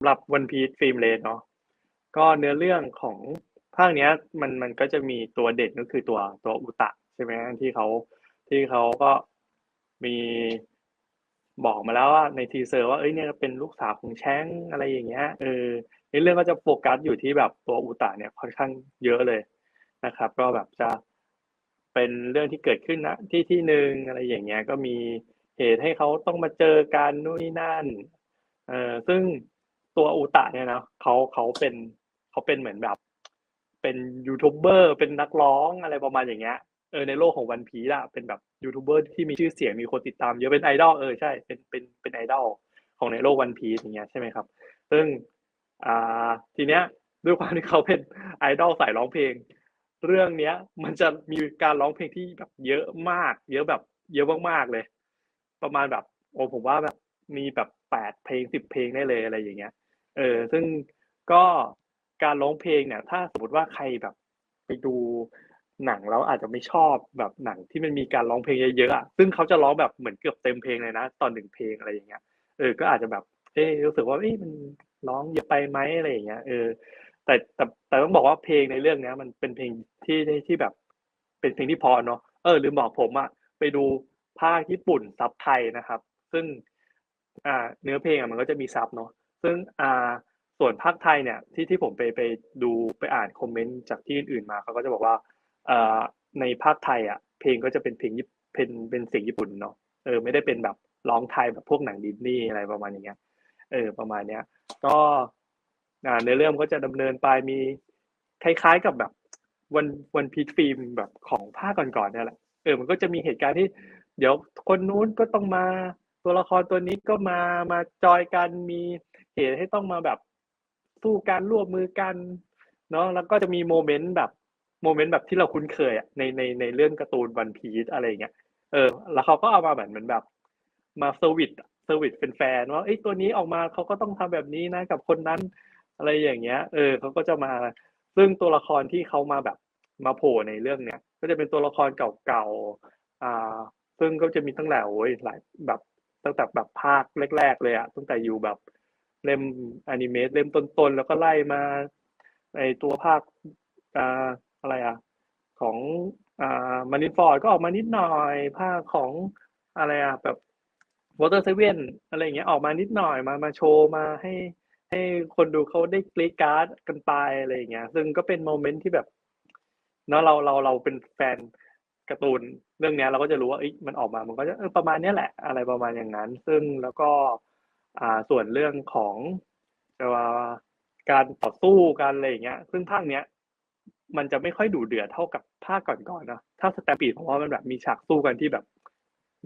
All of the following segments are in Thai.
ำหรับ One Piece Film Race เนาะก็เนื้อเรื่องของภาคเนี้ยมันมันก็จะมีตัวเด่นก็คือตัวตัวอุตะใช่ไหมที่เขาที่เขาก็มีบอกมาแล้วว่าในทีเซอร์ว่าเอ้ยเนี่ยเป็นลูกสาวของแช้งอะไรอย่างเงี้ยเออในเรื่องก็จะโฟกัสอยู่ที่แบบตัวอุตะเนี่ยค่อนข้างเยอะเลยนะครับ ก็แบบจะเป็นเรื่องที่เกิดขึ้นนะที่ที่หนึ่งอะไรอย่างเงี้ยก็มีเหตุให้เขาต้องมาเจอกันนู่นนี่นั่นเออซึ่ง ตัวอุตะเนี่ยนะเขาเขาเป็นเขาเป็นเหมือนแบบ เป็นยูทูบเบอร์เป็นนักร้องอะไรประมาณอย่างเงี้ยเออในโลกของวันพีละเป็นแบบยูทูบเบอร์ที่มีชื่อเสียงมีคนติดตามเยอะเป็นไอดอลเออใช่เป็นเป็นเป็นไอดอลของในโลกวันพีอย่างเงี้ยใช่ไหมครับ ซึ่งอ่าทีเนี้ยด้วยความที่เขาเป็นไอดอลสายร้องเพลง เรื่องเนี้ย มันจะมีการร้องเพลงที่แบบเยอะมาก เยอะแบบเยอะมากๆเลย ประมาณแบบโอ้ผมว่าแบบมีแบบแปดเพลงสิบเพลงได้เลยอะไรอย่างเงี้ย เออซึ่งก็การร้องเพลงเนี่ย ถ้าสมมติว่าใครแบบไปดูหนังแล้วอาจจะไม่ชอบแบบหนังที่มันมีการร้องเพลงเยอะๆอะซึ่งเขาจะร้องแบบเหมือนเกือบเต็มเพลงเลยนะ ตอนหนึ่งเพลงอะไรอย่างเงี้ย เออ ก็อาจจะแบบ เอ๊รู้สึกว่าเอ๊ะมันร้องเยอะไปไหมอะไรอย่างเงี้ย เออ แต่แต่แต่ต้องบอกว่าเพลงในเรื่องเนี้ย มันเป็นเพลงที่ที่แบบ เป็นเพลงที่พอเนาะ เออลืมบอกผมอะไปดูภาคญี่ปุ่นซับไทยนะครับ ซึ่ง อ่า เนื้อเพลงอะมันก็จะมีซับเนาะ ซึ่งอ่าส่วนภาคไทยเนี่ยที่ที่ผมไปไปดูไปอ่านคอมเมนต์จากที่อื่นๆมาเขาก็จะบอกว่าอ่าในภาคไทยอะเพลงก็จะเป็นเพลงญี่เป็นเป็นเสียงญี่ปุ่นเนาะเออไม่ได้เป็นแบบร้องไทยแบบพวกหนังดิสนีย์อะไรประมาณอย่างเงี้ยเออประมาณเนี้ยก็อ่าเนื้อเรื่องก็จะดำเนินไปมีคล้ายๆกับแบบวันวันพีทฟิล์มแบบของภาคก่อนๆเนี่ยแหละเออมันก็จะมีเหตุการณ์ที่ เดี๋ยวคนนู้นก็ต้องมาตัวละครตัวนี้ก็มามาจอยกันมี ตุให้ต้องมาแบบสู้กันร่วมมือกันเนาะแล้วก็จะมีโมเมนต์แบบโมเมนต์แบบที่เราคุ้นเคยอะในในในเรื่องการ์ตูนวันพีซอะไรเงี้ยเออ แล้วเขาก็เอามาเหมือนเหมือนแบบ มาเซอร์วิสเซอร์วิสเป็นแฟนว่าไอ้ตัวนี้ออกมาเขาก็ต้องทำแบบนี้นะ กับคนนั้นอะไรอย่างเงี้ย เออเขาก็จะมาซึ่งตัวละครที่เขามาแบบมาโผล่ในเรื่องเนี้ยก็จะเป็นตัวละครเก่าๆอ่า ซึ่งก็จะมีตั้งแต่โอ้ยหลายแบบตั้งแต่แบบภาคแรก ๆ เลยอะตั้งแต่อยู่แบบ เล่มอนิเมะเล่มต้นๆ แล้วก็ไล่มาในตัวภาคอ่าอะไรอะของอ่ามานิฟอร์ดก็ออกมานิดหน่อยภาคของอะไรอะแบบวอเตอร์เซเว่นอะไรอย่างเงี้ยออกมานิดหน่อยมามาโชว์มาให้ให้คนดูเขาได้กรีดการ์ดกันไปอะไรอย่างเงี้ย ซึ่งก็เป็นโมเมนต์ที่แบบเนาะเราเราเราเป็นแฟนการ์ตูนเรื่องเนี้ยเราก็จะรู้ว่าเอ้ยมันออกมามันก็จะเออประมาณเนี้ยแหละ อะไรประมาณอย่างนั้น ซึ่งแล้วก็ อ่าส่วนเรื่องของการต่อสู้กันอะไรอย่างเงี้ย ซึ่งภาคเนี้ย มันจะไม่ค่อยดุเดือดเท่ากับภาคก่อนๆเนาะถ้าสแตมปีดเพราะว่ามันแบบมีฉากสู้กันที่แบบ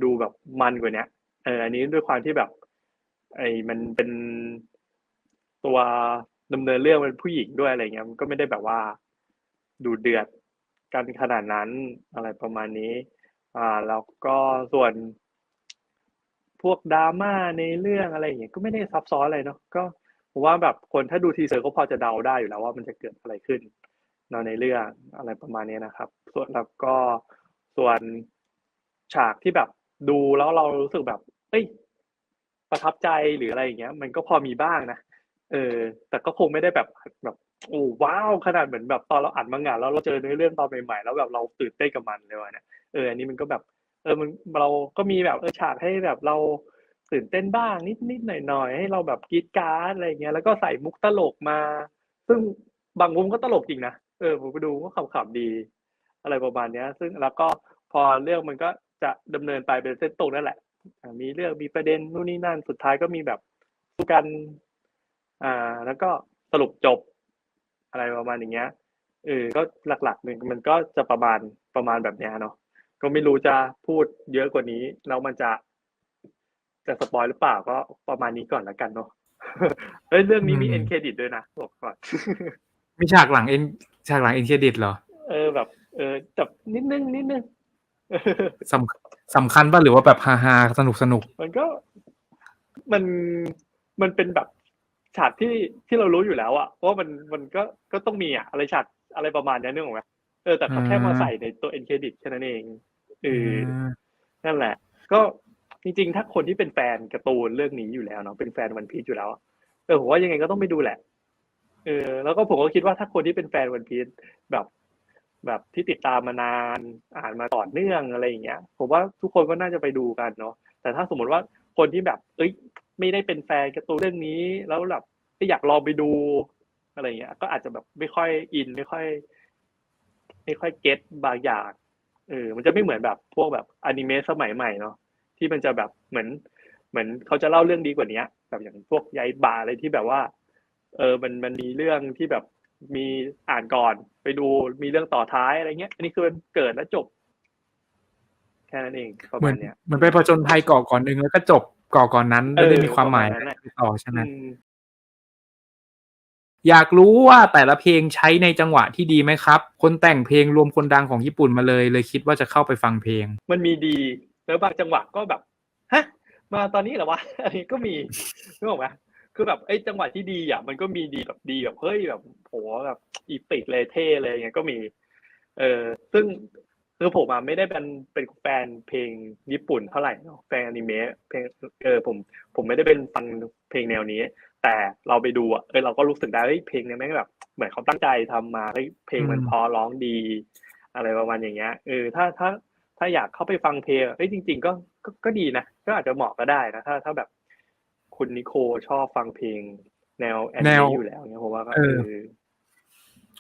ดูแบบมันกว่าเนี้ยเอออันนี้ด้วยความที่แบบ ไอ้มันเป็นตัวดำเนินเรื่องเป็นผู้หญิงด้วยอะไรเงี้ยมันก็ไม่ได้แบบว่า ดูเดือดกันขนาดนั้นอะไรประมาณนี้ อ่าแล้วก็ส่วน พวกดราม่าในเรื่องอะไรอย่างเงี้ยก็ไม่ได้ซับซ้อนอะไรเนาะก็ผมว่าแบบคนถ้าดูทีเซอร์ก็พอจะเดาได้อยู่แล้วว่ามันจะเกิดอะไรขึ้นเนาะในเรื่องอะไรประมาณนี้นะครับ ส่วนแล้วก็ส่วนฉากที่แบบดูแล้วเรารู้สึกแบบ เอ้ย ประทับใจหรืออะไรอย่างเงี้ย มันก็พอมีบ้างนะเออ แต่ก็คงไม่ได้แบบแบบโอ้ว้าวขนาดเหมือนแบบตอนเราอ่านมังงะแล้วเราเจอในเรื่องตอนใหม่ๆแล้วแบบเราตื่นเต้นกับมันเลยวะเนี่ยเอออันนี้มันก็แบบ เออมันเราก็มีแบบเออฉากให้แบบเราตื่นเต้นบ้างนิดนิดหน่อยหน่อยให้เราแบบกรีดการ์ดอะไรเงี้ยแล้วก็ใส่มุกตลกมา ซึ่งบางมุมก็ตลกจริงนะเออผมไปดูก็ขำๆดี อะไรประมาณเนี้ย ซึ่งแล้วก็พอเรื่องมันก็จะดำเนินไปเป็นเส้นตรงนั่นแหละมีเรื่องมีประเด็นนู่นนี่นั่นสุดท้ายก็มีแบบสู้กัน อ่า แล้วก็สรุปจบ อะไรประมาณอย่างเงี้ยเออก็หลักๆมันมันก็จะประมาณประมาณแบบเนี้ยเนาะ ก็ไม่รู้จะพูดเยอะกว่านี้แล้วมันจะจะสปอยหรือเปล่าก็ประมาณนี้ก่อนแล้วกันเนาะเฮ้ยเรื่องนี้มีเอ็นเครดิตด้วยนะบอกก่อนมีฉากหลังเอ็นฉากหลังเอ็นเครดิตเหรอ เออแบบ เออจับนิดนึงนิดนึงสำสำคัญป่ะหรือว่าแบบฮาฮาสนุกสนุก มันก็มันมันเป็นแบบฉากที่ที่เรารู้อยู่แล้วอะว่ามันมันก็ก็ต้องมีอะอะไรฉากอะไรประมาณนี้นึกออกไหมเออแต่เขาแค่มาใส่ในตัวเอ็นเครดิตแค่นั้นเอง เออนั่นแหละ ก็จริงๆ ถ้าคนที่เป็นแฟนการ์ตูนเรื่องนี้อยู่แล้วเนาะเป็นแฟนวันพีชอยู่แล้วเออผมว่ายังไงก็ต้องไปดูแหละเออแล้วก็ผมก็คิดว่าถ้าคนที่เป็นแฟนวันพีซแบบ แบบที่ติดตามมานานอ่านมาต่อเนื่องอะไรอย่างเงี้ย ผมว่าทุกคนก็น่าจะไปดูกันเนาะแต่ถ้าสมมติว่าคนที่แบบ เอ้ย ไม่ได้เป็นแฟนการ์ตูนเรื่องนี้ แล้วแบบไม่อยากลองไปดูอะไรเงี้ย ก็อาจจะแบบไม่ค่อยอินไม่ค่อย ไม่ค่อยเก็ตบางอย่าง เออมันจะไม่เหมือนแบบพวกแบบอนิเมะสมัยใหม่เนาะที่มันจะแบบเหมือน เหมือนเขาจะเล่าเรื่องดีกว่านี้แบบอย่างพวกยายบาอะไรที่แบบว่า เออมันมันมีเรื่องที่แบบมีอ่านก่อนไปดูมีเรื่องต่อท้ายอะไรเงี้ย อันนี้คือมันเกิดแล้วจบ แค่นั้นเองประเหมืมาอณนเนี้ยเหมือนไปผจญภัยเกาะก่อนหนึ่งแล้วก็จบเกาะก่อนนั้นเออไม่ได้มีความหมายประมาณนั้นน่ะต่อใช่ไหม อยากรู้ว่าแต่ละเพลงใช้ในจังหวะที่ดีไหมครับ คนแต่งเพลงรวมคนดังของญี่ปุ่นมาเลย เลยคิดว่าจะเข้าไปฟังเพลง มันมีดี แล้วบางจังหวะก็แบบฮะมาตอนนี้เหรอวะอันนี้ก็มีนึกออกไหมคือแบบไอ้จังหวะที่ดีอะมันก็มีดีแบบดีแบบเฮ้ยแบบโหแบบอีปิกเลยเท่เลยอย่างเงี้ยก็มี เออซึ่งคือผมอะไม่ได้เป็นเป็นแฟนเพลงญี่ปุ่นเท่าไหร่เนาะแฟนอนิเมะเพลงเออผม ผมไม่ได้เป็นฟังเพลงแนวนี้ แต่เราไปดูอะเออเราก็รู้สึกได้เฮ้ยเพลงเนี้ยแม่งแบบเหมือนเขาตั้งใจทำมาเฮ้ยเพลงมันอืมพอร้องดี อะไรประมาณอย่างเงี้ยเออถ้าถ้าถ้าอยากเข้าไปฟังเพลงอะเอ้ยจริงๆก็ก็ก็ดีนะก็อาจจะเหมาะก็ได้นะถ้าถ้าแบบคุณนิโคชอบฟังเพลงแนวแอนแนนิวเมะอยู่แล้วเนี่ยผมว่าก็เอเอออ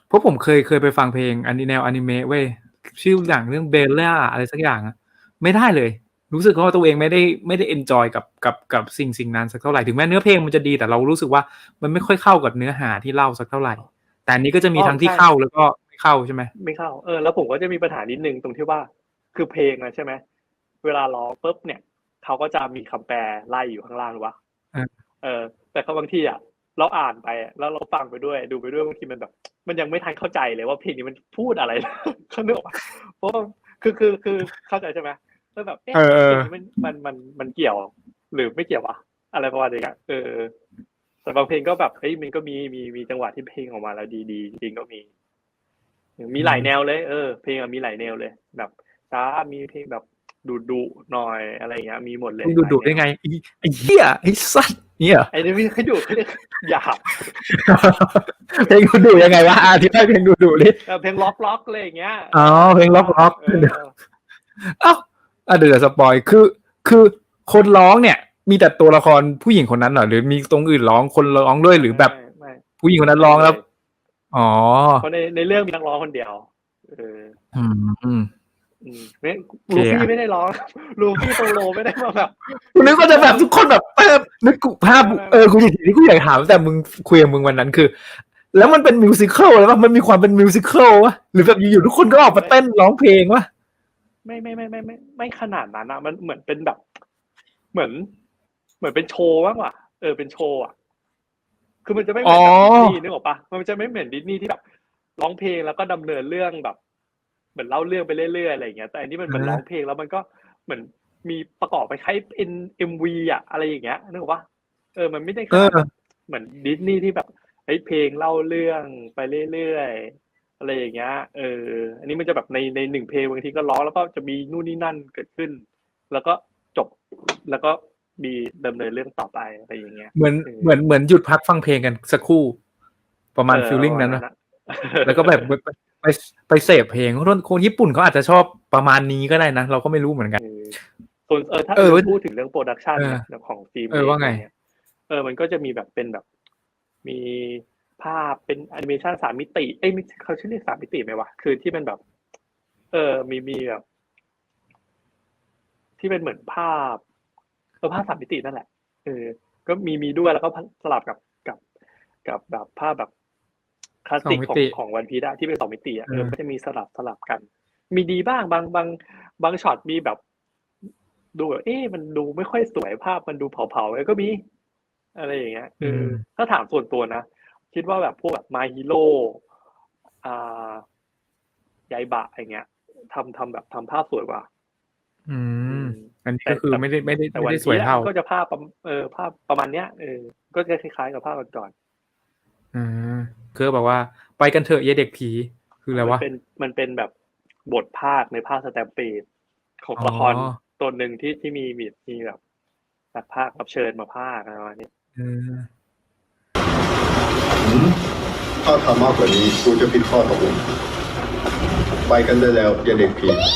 เพราะผมเคยเคยไปฟังเพลงอันนี้แนวอนิเมะเว้ยชื่ออย่างเรื่องเบลล่าอะไรสักอย่างอะไม่ได้เลย รู้สึกว่าตัวเองไม่ได้ไม่ได้เอนจอยกับกับกับสิ่งสิ่งนั้นสักเท่าไหร่ถึงแม้เนื้อเพลงมันจะดีแต่เรารู้สึกว่ามันไม่ค่อยเข้ากับเนื้อหาที่เล่าสักเท่าไหร่ แต่อันนี้ก็จะมีอ๋อทั้งที่ใช่เข้าแล้วก็ไม่เข้าใช่ไหมไม่เข้าเออแล้วผมก็จะมีปัญหานิดนึงตรงที่ว่าคือเพลงนะใช่ไหมเวลาร้องปุ๊บเนี่ยเขาก็จะมีคำแปลไล่อยู่ข้างล่างหรือวะอ่าเออ แต่เขาบางทีอะเราอ่านไปอะแล้วเราฟังไปด้วย ดูไปด้วยบางทีมันแบบ มันยังไม่ทันเข้าใจเลยว่าเพลงนี้มันพูดอะไรเขาเนื้ออกปะเพราะว่าคือคือคือเข้าใจใช่ไหม แล้วแบบเอ๊ะเออเอเพลองนี้มันมันมันมันเกี่ยวหรือไม่เกี่ยววะอะไรประมาณนี้อะเออแต่บางเพลงก็แบบเฮ้ยมันก็มีมีมีจังหวะที่เพลงออกมาแล้วดีๆจริงๆก็มี มีหลายแนวเลย เออ เพลงอะมีหลายแนวเลย แบบช้ามีเพลงแบบดุดุๆหน่อยอะไรอย่างเงี้ยมีหมดเลยมึงดูดูหลายแนวได้ไงไอ้ไอ้เหี้ยไอ้สัตว์เนี่ยไอ้นี่ไม่ให้ดุเขาเรียกหยาบเพลงดูดูยังไงวะอธิบายเพลงดูดูดิเออเพลงล็อกล็อกอะไรอย่างเงี้ยอ๋อเพลงล็อกล็อกเออเอ้าอะเดี๋ยวเดี๋ยวสปอยคือ คือคนร้องเนี่ย มีแต่ตัวละครผู้หญิงคนนั้นเหรอหรือมีตรงอื่นร้องคนร้องด้วยหรือแบบไม่ไม่ผู้หญิงคนนั้นร้องแล้ว อ๋อเพราะในในเรื่องมีนักร้องคนเดียวเอออืมอืมอืมไม่โอเคลูอะฟี่ไม่ได้ร้อง ลูฟี่โซโลไม่ได้มาแบบ กูนึกว่าจะแบบทุกคนแบบเออนึกกูภาพไม่ไม่เออกูอยู่ที่กูอยากถามแต่มึงคุยกับมึงวันนั้นคือ แล้วมันเป็นมิวสิควลแล้วป่ะมันมีความเป็นมิวสิควลวะหรือแบบอยู่ๆทุกคนก็ออกมาเต้นร้องเพลงวะ ไม่ไม่ไม่ไม่ไม่ไม่ขนาดนั้นอะมันเหมือนเป็นแบบ เหมือน เหมือนเป็นโชว์มากกว่าเออเป็นโชว์อะคือมันจะไม่เหมือนกับดิสนีย์นึกออกปะมันจะไม่เหมือนดิสนีย์ที่แบบร้องเพลงแล้วก็ดำเนินเรื่องแบบ เหมือนเล่าเรื่องไปเรื่อยๆอะไรอย่างเงี้ยแต่อันนี้มันเหมือนร้องเพลงแล้วมันก็เหมือนมีประกอบไปคล้ายเป็นเอ็มวีอะอะไรอย่างเงี้ยนึกออกปะเออมันไม่ได้ขเอนาอดแบบเหมือนดิสนีย์ที่แบบเฮ้ยเพลงเล่าเรื่องไปเรื่อยๆ อะไรอย่างเงี้ย เออ อันนี้มันจะแบบในในหนึ่งเพลงบางทีก็ร้องแล้วก็จะมีนู่นนี่นั่นเกิดขึ้น แล้วก็จบ แล้วก็มีดำเนินเรื่องต่อไปอะไรอย่างเงี้ย เหมือนเออเหมือนเหมือนหยุดพักฟังเพลงกันสักครู่ ประมาณเออฟีลลิ่งนั้นปนะระมาณอะแล้วก็แบบไปไปไปเสพเพลงคนคนญี่ปุ่นเขาอาจจะชอบประมาณนี้ก็ได้นะ เราก็ไม่รู้เหมือนกันเออส่วนเออถ้าเออพูดถึงเรื่องโปรดักชันเออเนี่ยของฟิล์มเออว่าไงะรเยเออมันก็จะมีแบบเป็นแบบ มี ภาพเป็นแอนิเมชันสามมิติ เอ้ยไม่เขาชื่อเรียกสามมิติไหมวะ คือที่มันแบบ เออ มีมีแบบ ที่เป็นเหมือนภาพเออภาพสามมิตินั่นแหละเออก็มีมีด้วยแล้วก็สลับกับกับ กับแบบภาพแบบคลาสสิกสองมิของติของวันพีดที่เป็นสองมิติอะเออเออก็จะมีสลับสลับกัน มีดีบ้างบางบางบางช็อตมีแบบ ดูแบบเอ๊ะมันดูไม่ค่อยสวยภาพมันดูเผาๆแล้วก็มี อะไรอย่างเงี้ยเอออถ้าถามส่วนตัวนะ คิดว่าแบบพวกแบบมาฮีโร่อ่ายายบะอย่างเงี้ยทำทำแบบทำภาพสวยกว่า อืมมอันนี้ก็คือไม่ได้ไม่ได้แต่ไม่วันได้นี้สวยเท่า ก็จะภาพประมเออภาพประมาณเนี้ยเออก็จะคล้ายๆกับภาพก่อนอืมคือแบบว่า ไปกันเถอะเยเด็กผี คืออะไรมัวะเป็นมันเป็นแบบบทภาคในภาคสแตมเปดของอ๋อละครตัวหนึ่งที่ที่มีมีมีแบบแบบภาครับเชิญมาภาคอะไรประมาณนี้เออ ถ้าทำมากกว่านี้กูจะผิดข้อตกลงไปกันได้แล้วอย่าเด็กผี